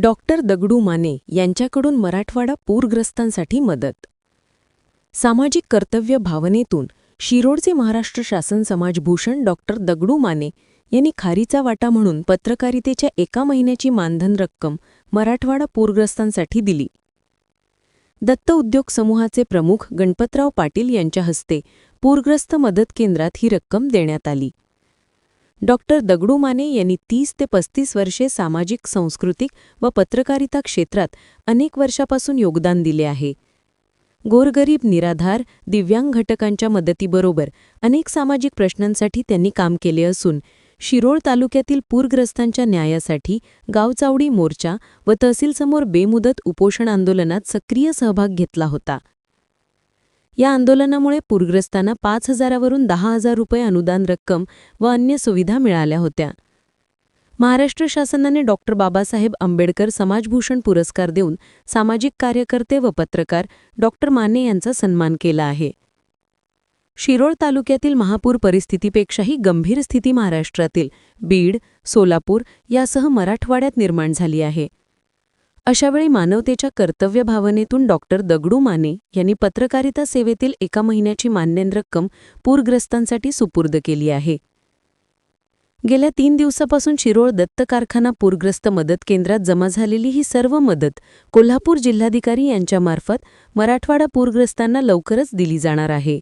Doctor Dagdu Mane यांच्याकडून मराठवाडा पूरग्रस्तांसाठी मदत. सामाजिक कर्तव्य भावनेतून शिरोडचे महाराष्ट्र शासन समाजभूषण डॉक्टर दगडू माने यांनी खारीचा वाटा म्हणून पत्रकारितेच्या एका महिन्याची मानधन रक्कम मराठवाडा पूरग्रस्तांसाठी दिली. दत्त उद्योग समूहाचे प्रमुख गणपतराव पाटील यांच्या हस्ते पूरग्रस्त मदत केंद्रात ही रक्कम देण्यात आली. डॉक्टर दगडू माने यांनी तीस ते पस्तीस वर्षे सामाजिक सांस्कृतिक व पत्रकारिता क्षेत्रात अनेक वर्षापासून योगदान दिले आहे. गोरगरीब निराधार दिव्यांग घटकांच्या मदतीबरोबर अनेक सामाजिक प्रश्नांसाठी त्यांनी काम केले असून शिरोळ तालुक्यातील पूरग्रस्तांच्या न्यायासाठी गावचावडी मोर्चा व तहसीलसमोर बेमुदत उपोषण आंदोलनात सक्रिय सहभाग घेतला होता. या आंदोलनामुळे पूरग्रस्तांना पाच हजारावरून दहा हजार रुपये अनुदान रक्कम व अन्य सुविधा मिळाल्या होत्या. महाराष्ट्र शासनाने डॉक्टर बाबासाहेब आंबेडकर समाजभूषण पुरस्कार देऊन सामाजिक कार्यकर्ते व पत्रकार डॉक्टर माने यांचा सन्मान केला आहे. शिरोळ तालुक्यातील महापूर परिस्थितीपेक्षाही गंभीर स्थिती महाराष्ट्रातील बीड सोलापूर यासह मराठवाड्यात निर्माण झाली आहे. अशावेळी मानवतेच्या कर्तव्य भावनेतून डॉक्टर दगडू माने यांनी पत्रकारिता सेवेतील एका महिन्याची मान्यन रक्कम पूरग्रस्तांसाठी सुपूर्द केली आहे. गेल्या तीन दिवसापासून शिरोळ दत्त कारखाना पूरग्रस्त मदत केंद्रात जमा झालेली ही सर्व मदत कोल्हापूर जिल्हाधिकारी यांच्यामार्फत मराठवाडा पूरग्रस्तांना लवकरच दिली जाणार आहे.